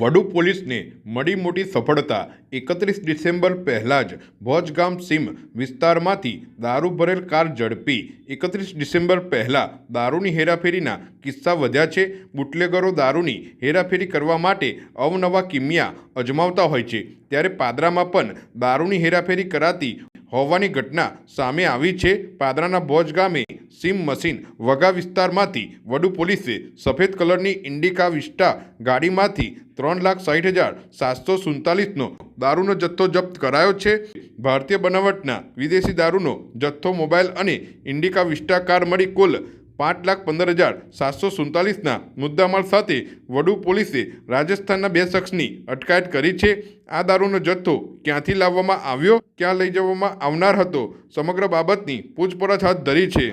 વડુ પોલીસને મળી મોટી સફળતા એકત્રીસ ડિસેમ્બર પહેલાં જ ભોજગામ સીમ વિસ્તારમાંથી દારૂ ભરેલ કાર ઝડપી. એકત્રીસ ડિસેમ્બર પહેલાં દારૂની હેરાફેરીના કિસ્સા વધ્યા છે. બુટલેગરો દારૂની હેરાફેરી કરવા માટે અવનવા કિમિયા અજમાવતા હોય છે. ત્યારે પાદરામાં પણ દારૂની હેરાફેરી કરાતી હોવાની ઘટના સામે આવી છે. પાદરાના ભોજ ગામે સીમ મશીન વગા વિસ્તારમાંથી વડુ પોલીસે સફેદ કલરની ઇન્ડિકા વિસ્ટા ગાડીમાંથી ત્રણ લાખ સાઠ હજાર સાતસો સુડતાલીસનો દારૂનો જથ્થો જપ્ત કરાયો છે. ભારતીય બનાવટના વિદેશી દારૂનો જથ્થો, મોબાઈલ અને ઇન્ડિકા વિસ્ટા કાર મળી કુલ પાંચ લાખ પંદર હજાર સાતસો સુડતાલીસના મુદ્દામાલ સાથે વડુ પોલીસે રાજસ્થાનના બે શખ્સની અટકાયત કરી છે. આ દારૂનો જથ્થો ક્યાંથી લાવવામાં આવ્યો, ક્યાં લઈ જવામાં આવનાર હતો, સમગ્ર બાબતની પૂછપરછ હાથ ધરી છે.